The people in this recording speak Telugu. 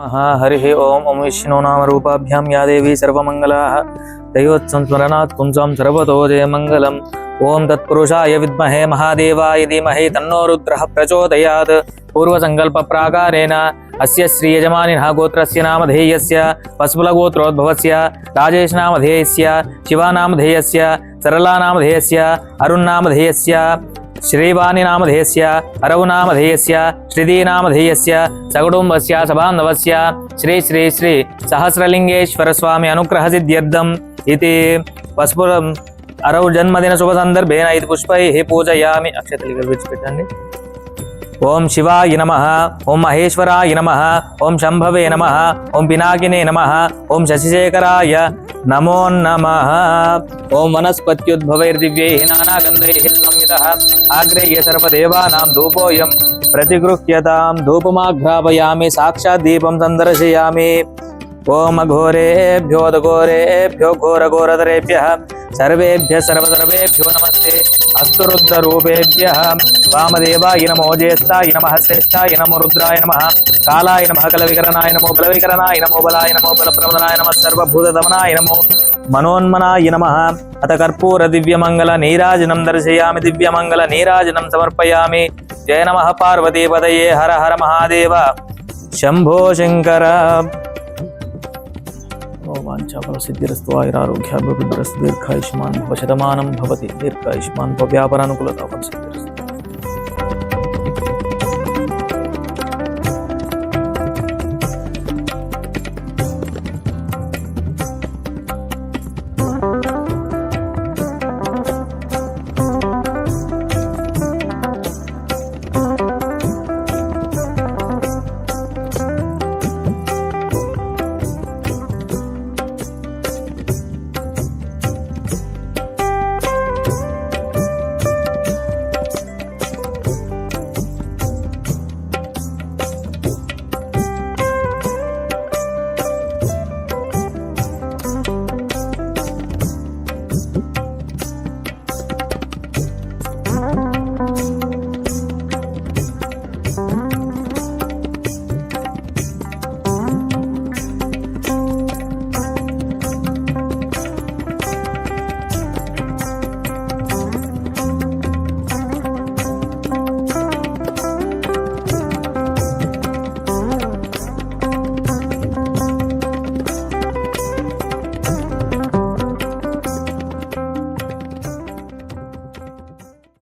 हरिः ओम् ॐ विष्णो नाम रूपाभ्यां या देवी सर्वमङ्गलाः। दैवोत्संस्मरणात् पुंसां सर्वतो जयमङ्गलम्। ॐ तत्पुरुषाय विद्महे महादेवाय धीमहि तन्नो रुद्रः प्रचोदयात्। पूर्वसङ्कल्पप्राकारेण अस्य श्रीयजमानिनः गोत्रस्य नामधेयस्य पशुफलगोत्रोद्भवस्य राजेशनामधेयस्य शिवानामधेयस्य सरलानामधेयस्य अरुण्नामधेयस्य శ్రీవాణి నామధేయస్య అరవు నామధేయస్య శ్రీదీ నామధేయస్య సగుటుంబస్య సభాంధవస్య శ్రీ శ్రీ శ్రీ సహస్రలింగేశ్వర స్వామి అనుగ్రహ సిద్ధ్యర్థం ఇది పసుపురం అరవు జన్మదిన శుభ సందర్భేన ఇది పుష్పై హే పూజయామి అక్షతలు విడిచిపెట్టండి ओम शिवाय नम ओं महेश्वराय नम ओं शंभवे नम ओं पिनाकिने नम ओं शशिशेखराय नमो नम। ओं वनस्पत्युद्भवैर्दिव्य नानागंध्रेय सर्वदेवा धूपोय प्रतिगृह्यता, धूपमाघ्रापयामी साक्षा दीपम संदर्शयामी ओम घोरेभ्योदोरेभ्यो घोर घोरधरेभ्य సర్వేభ్య సర్వసర్వేభ్యో నమస్తే అస్తురుద్రూపేభ్య వామదేవాయ నమో జ్యేష్ఠాయ నమ శ్రేష్ఠాయ నమో రుద్రాయ నమ కాలాయ నమ కల వికరణాయ నమో బల వికరణాయ నమో బలాయ నమో బల బలప్రవదనాయ నమ సర్వభూతదమనాయ నమో మనోన్మనాయ నమ అత కర్పూర దివ్యమంగళ నీరాజనం దర్శయామి దివ్యమంగళ నీరాజనం సమర్పయామి జయ నమ పార్వతీపదయే హర హర మహాదేవ శంభో శంకర వాంఛాఫలసిద్ధిరస్తు ఆయురారోగ్యాభివృద్ధిరస్తు దీర్ఘాయుష్మాన్ భవ శతమానం భవతి. దీర్ఘాయుష్మాన్ భవ వ్యాపారానుకూలత ఫలసిద్ధి